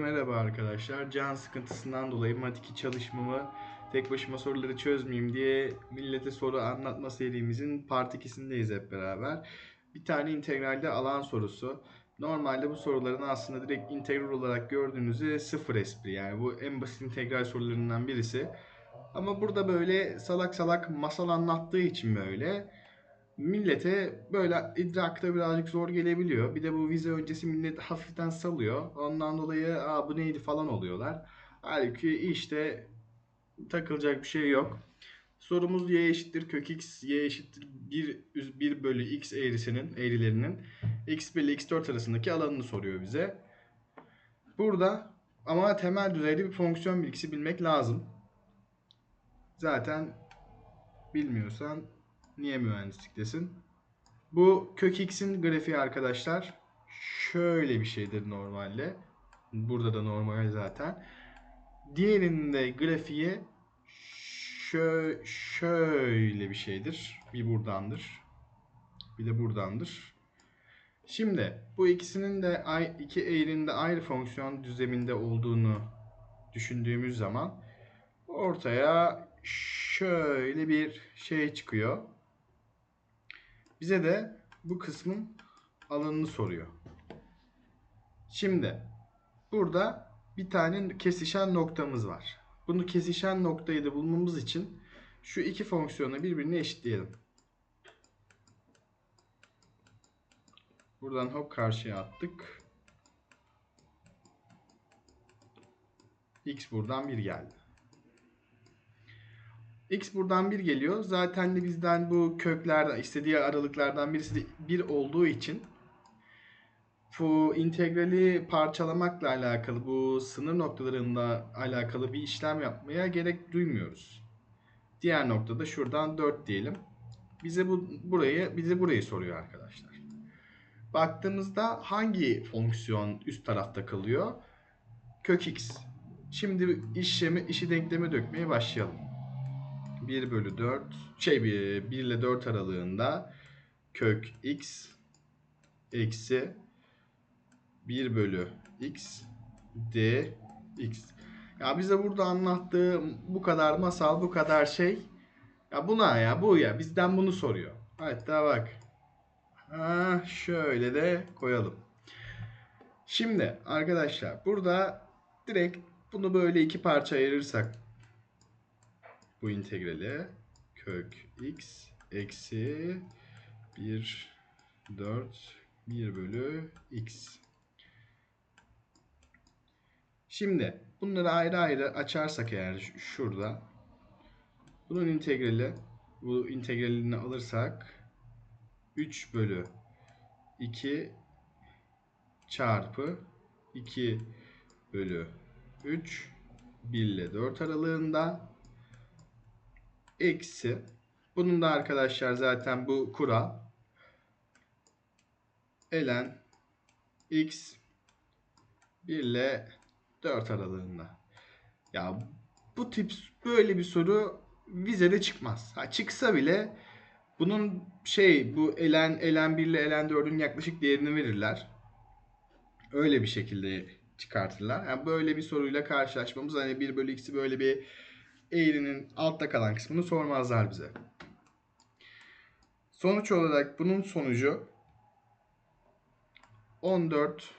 Merhaba arkadaşlar. Can sıkıntısından dolayı Mat 2 çalışmamı tek başıma soruları çözmeyeyim diye millete soru anlatma serimizin part 2'sindeyiz hep beraber. Bir tane integralde alan sorusu. Normalde bu soruların aslında direkt integral olarak gördüğünüzde sıfır espri. Yani bu en basit integral sorularından birisi. Ama burada böyle salak salak masal anlattığı için böyle millete böyle idrakta birazcık zor gelebiliyor. Bir de bu vize öncesi millet hafiften salıyor. Ondan dolayı Aa, bu neydi falan oluyorlar. Halbuki işte takılacak bir şey yok. Sorumuz y eşittir kök x, y eşittir 1, 1 bölü x eğrisinin, eğrilerinin x1 ile x4 arasındaki alanını soruyor bize. Burada ama temel düzeyde bir fonksiyon bilgisi bilmek lazım. Zaten bilmiyorsan niye mühendisliktesin? Bu kök x'in grafiği arkadaşlar şöyle bir şeydir normalde. Burada da normal zaten. Diğerinin de grafiği şö şöyle bir şeydir. Bir buradandır. Bir de buradandır. Şimdi bu ikisinin de iki eğrinin de ayrı fonksiyon düzleminde olduğunu düşündüğümüz zaman ortaya şöyle bir şey çıkıyor. Bize de bu kısmın alanını soruyor. Şimdi burada bir tane kesişen noktamız var. Bunu kesişen noktayı da bulmamız için şu iki fonksiyonu birbirine eşitleyelim. Buradan hop karşıya attık. X buradan 1 geldi. X buradan 1 geliyor. Zaten de bizden bu köklerden istediği aralıklardan birisi de 1 olduğu için bu integrali parçalamakla alakalı bu sınır noktalarında alakalı bir işlem yapmaya gerek duymuyoruz. Diğer noktada şuradan 4 diyelim. Bize bu burayı bize burayı soruyor arkadaşlar. Baktığımızda hangi fonksiyon üst tarafta kalıyor? Kök x. Şimdi işlemi işi denkleme dökmeye başlayalım. 1 bölü 4 şey 1 ile 4 aralığında kök x eksi 1 bölü x d x. Ya bize burada anlattığı bu kadar masal bu kadar şey. Ya buna ya bu ya bizden bunu soruyor. Hatta bak. Ha, şöyle de koyalım. Şimdi arkadaşlar burada direkt bunu böyle iki parça ayırırsak bu integrali kök x eksi 1 4 1 bölü x. Şimdi bunları ayrı ayrı açarsak eğer şurada bunun integrali bu integralini alırsak 3 bölü 2 çarpı 2 bölü 3 1 ile 4 aralığında eksi bunun da arkadaşlar zaten bu kural elen x 1 ile 4 aralığında. Ya bu tip böyle bir soru vizede çıkmaz. Ha çıksa bile bunun şey bu elen elen 1 ile elen 4'ün yaklaşık değerini verirler. Öyle bir şekilde çıkartırlar. Yani böyle bir soruyla karşılaşmamız hani 1 bölü x'i böyle bir eğrinin altta kalan kısmını sormazlar bize. Sonuç olarak bunun sonucu 14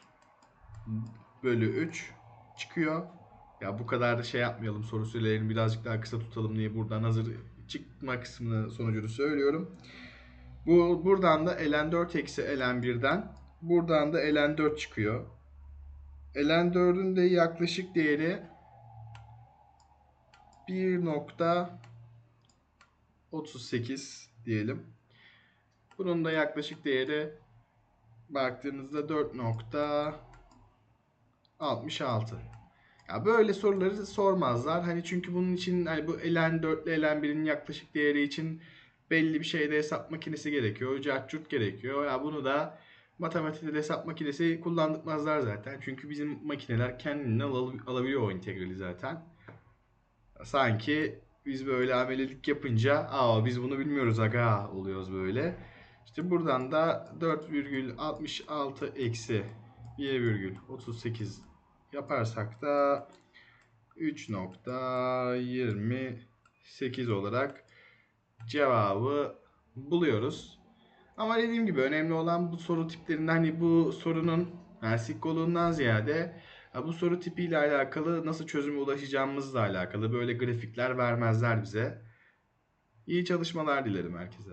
bölü 3 çıkıyor. Ya bu kadar da şey yapmayalım soru sürelerini birazcık daha kısa tutalım diye buradan hazır çıkma kısmını sonucunu söylüyorum. Bu buradan da ln 4 eksi ln 1'den buradan da ln 4 çıkıyor. ln 4'ün de yaklaşık değeri 1.38 diyelim. Bunun da yaklaşık değeri baktığınızda 4.66. Ya böyle soruları sormazlar. Hani çünkü bunun için hani bu elen 4 ile elen 1'in yaklaşık değeri için belli bir şeyde hesap makinesi gerekiyor. Cartçurt gerekiyor. Ya bunu da matematikte hesap makinesi kullandırmazlar zaten. Çünkü bizim makineler kendinden al- alabiliyor o integrali zaten. Sanki biz böyle amelelik yapınca aa biz bunu bilmiyoruz aga oluyoruz böyle. İşte buradan da 4,66 eksi 1,38 yaparsak da 3.28 olarak cevabı buluyoruz. Ama dediğim gibi önemli olan bu soru tiplerinden hani bu sorunun yani sikkoluğundan ziyade ya bu soru tipiyle alakalı nasıl çözüme ulaşacağımızla alakalı böyle grafikler vermezler bize. İyi çalışmalar dilerim herkese.